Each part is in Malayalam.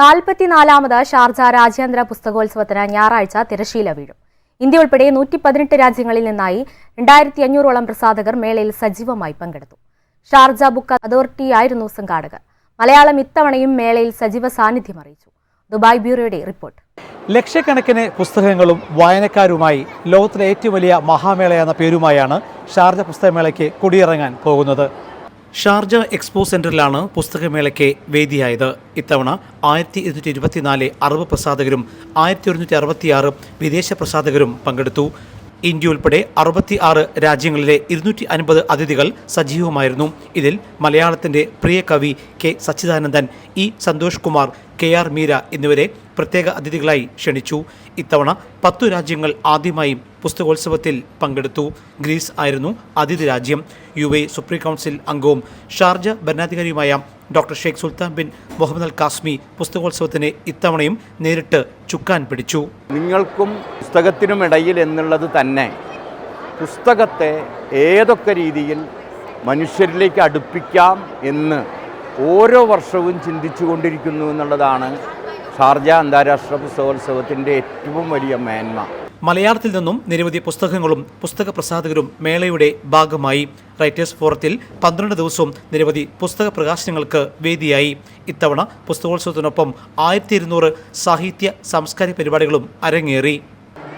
നാൽപ്പത്തിനാലാമത് ഷാർജ രാജ്യാന്തര പുസ്തകോത്സവത്തിന് ഞായറാഴ്ച തിരശീല വീഴും. ഇന്ത്യ ഉൾപ്പെടെ നൂറ്റി പതിനെട്ട് രാജ്യങ്ങളിൽ നിന്നായി രണ്ടായിരത്തി അഞ്ഞൂറോളം പ്രസാധകർ മേളയിൽ സജീവമായി പങ്കെടുത്തു. ഷാർജ ബുക്ക് അതോറിറ്റി ആയിരുന്നു സംഘാടകർ. മലയാളം ഇത്തവണയും മേളയിൽ സജീവ സാന്നിധ്യം അറിയിച്ചു. ദുബായ് ബ്യൂറോയുടെ റിപ്പോർട്ട്. ലക്ഷക്കണക്കിന് പുസ്തകങ്ങളും വായനക്കാരുമായി ലോകത്തിലെ ഏറ്റവും വലിയ മഹാമേള എന്ന പേരുമായാണ് ഷാർജ പുസ്തകമേളയ്ക്ക് കൊടിയിറങ്ങാൻ പോകുന്നത്. ഷാർജ എക്സ്പോ സെന്ററിലാണ് പുസ്തകമേളയ്ക്ക് വേദിയായത്. ഇത്തവണ ആയിരത്തി ഇരുന്നൂറ്റി ഇരുപത്തിനാല് അറബ് പ്രസാധകരും ആയിരത്തി ഒരുന്നൂറ്റി അറുപത്തിയാറ് വിദേശ പ്രസാധകരും പങ്കെടുത്തു. ഇന്ത്യ ഉൾപ്പെടെ അറുപത്തി ആറ് രാജ്യങ്ങളിലെ ഇരുന്നൂറ്റി അൻപത് അതിഥികൾ സജീവമായിരുന്നു. ഇതിൽ മലയാളത്തിന്റെ പ്രിയ കവി K Sachidanandan E Santhosh Kumar K R Meera എന്നിവരെ പ്രത്യേക അതിഥികളായി ക്ഷണിച്ചു. ഇത്തവണ പത്തു രാജ്യങ്ങൾ ആദ്യമായും പുസ്തകോത്സവത്തിൽ പങ്കെടുത്തു. ഗ്രീസ് ആയിരുന്നു അതിഥി രാജ്യം. യു എ സുപ്രീം കൗൺസിൽ അംഗവും Sharjah ഭരണാധികാരിയുമായ doctor Sheikh Sultan bin Muhammad Al Qasimi പുസ്തകോത്സവത്തിന് ഇത്തവണയും നേരിട്ട് ചുക്കാൻ പിടിച്ചു. നിങ്ങൾക്കും പുസ്തകത്തിനും ഇടയിൽ എന്നുള്ളത് തന്നെ. പുസ്തകത്തെ ഏതൊക്കെ രീതിയിൽ മനുഷ്യരിലേക്ക് അടുപ്പിക്കാം എന്ന് ഓരോ വർഷവും ചിന്തിച്ചു കൊണ്ടിരിക്കുന്നു എന്നുള്ളതാണ് ഷാർജ അന്താരാഷ്ട്ര പുസ്തകോത്സവത്തിന്റെ ഏറ്റവും വലിയ മേന്മ. മലയാളത്തിൽ നിന്നും നിരവധി പുസ്തകങ്ങളും പുസ്തക പ്രസാധകരും മേളയുടെ ഭാഗമായി. റൈറ്റേഴ്സ് ഫോറത്തിൽ പന്ത്രണ്ട് ദിവസവും നിരവധി പുസ്തക പ്രകാശനങ്ങൾക്ക് വേദിയായി. ഇത്തവണ പുസ്തകോത്സവത്തിനൊപ്പം ആയിരത്തി ഇരുന്നൂറ് സാഹിത്യ സാംസ്കാരിക പരിപാടികളും അരങ്ങേറി.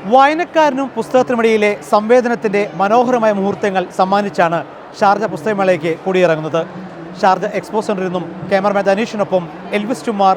വായനക്കാരനും പുസ്തകത്തിനുമിടയിലെ സംവേദനത്തിന്റെ മനോഹരമായ മുഹൂർത്തങ്ങൾ സമ്മാനിച്ചാണ് ഷാർജ പുസ്തകമേളയ്ക്ക് കൂടിയിറങ്ങുന്നത്. ഷാർജ എക്സ്പോ സെന്ററിൽ നിന്നും ക്യാമറമാൻ ധനീഷിനൊപ്പം എൽവിസ് ടുമാർ